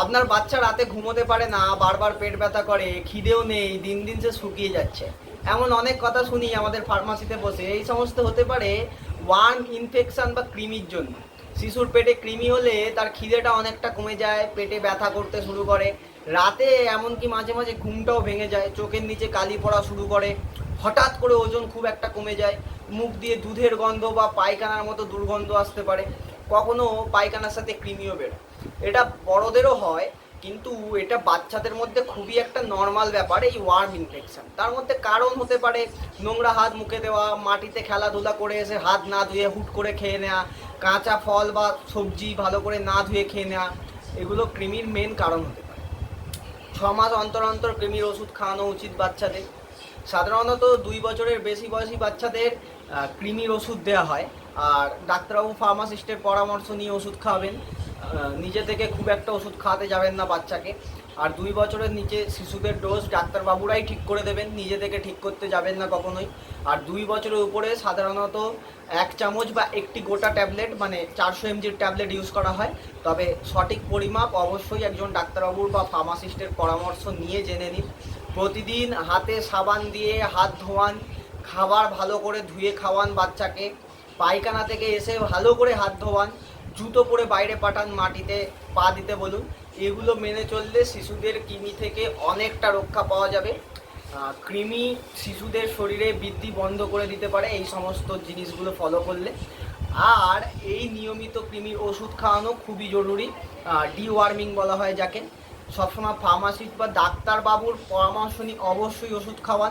আপনার বাচ্চা রাতে ঘুমোতে পারে না, বারবার পেট ব্যথা করে, খিদেও নেই, দিন দিন সে শুকিয়ে যাচ্ছে। এমন অনেক কথা শুনি আমাদের ফার্মাসিতে বসে, এই সমস্ত হতে পারে ওয়ার্ম ইনফেকশন বা কৃমির জন্য। শিশুর পেটে কৃমি হলে তার খিদেটা অনেকটা কমে যায়, পেটে ব্যথা করতে শুরু করে। রাতে এমনকি মাঝে মাঝে ঘুমটাও ভেঙে যায়, চোখের নিচে কালি পড়া শুরু করে। হঠাৎ করে ওজন খুব একটা কমে যায়, মুখ দিয়ে দুধের গন্ধ বা পায়খানার মতো দুর্গন্ধ আসতে পারে। কখনো পায়খানার সাথে কৃমিও বেরোয়। এটা বড়দেরও হয়, কিন্তু এটা বাচ্চাদের মধ্যে খুবই একটা নর্মাল ব্যাপার, এই ওয়ার্ম ইনফেকশন তার মধ্যে কারণ হতে পারে নোংরা হাত মুখে দেওয়া, মাটিতে খেলাধুলা করে এসে হাত না ধুয়ে হুট করে খেয়ে নেওয়া কাঁচা ফল বা সবজি ভালো করে না ধুয়ে খেয়ে নেওয়া এগুলো কৃমির মেন কারণ হতে পারে। ছ মাস অন্তর অন্তর কৃমির ওষুধ খাওয়ানো উচিত বাচ্চাদের। সাধারণত দুই বছরের বেশি বয়সী বাচ্চাদের কৃমির ওষুধ দেওয়া হয়, আর ডাক্তারবাবু ফার্মাসিস্টের পরামর্শ নিয়ে ওষুধ খাওয়াবেন। নিজে থেকে খুব একটা ওষুধ খাওয়াতে যাবেন না বাচ্চাকে। আর দুই বছরের নিচে শিশুদের ডোজ ডাক্তারবাবুরাই ঠিক করে দেবেন, নিজে থেকে ঠিক করতে যাবেন না কখনোই। আর দুই বছরের উপরে সাধারণত এক চামচ বা একটি গোটা ট্যাবলেট মানে চারশো এমজির ট্যাবলেট ইউজ করা হয়। তবে সঠিক পরিমাপ অবশ্যই একজন ডাক্তারবাবুর বা ফার্মাসিস্টের পরামর্শ নিয়ে জেনে নিন। প্রতিদিন হাতে সাবান দিয়ে হাত ধোয়ান, খাবার ভালো করে ধুয়ে খাওয়ান বাচ্চাকে। পায়খানা থেকে এসে ভালো করে হাত ধোয়ান। জুতো পরে বাইরে পাঠান মাটিতে, পা দিতে বলুন। এগুলো মেনে চললে শিশুদের কৃমি থেকে অনেকটা রক্ষা পাওয়া যাবে। কৃমি শিশুদের শরীরে বৃদ্ধি বন্ধ করে দিতে পারে এই সমস্ত জিনিসগুলো ফলো করলে। আর এই নিয়মিত কৃমির ওষুধ খাওয়ানো খুবই জরুরি ডিওয়ার্মিং বলা হয় যাকে। সবসময় ফার্মাসিস্ট বা ডাক্তারবাবুর পরামর্শ নিয়ে অবশ্যই ওষুধ খাওয়ান।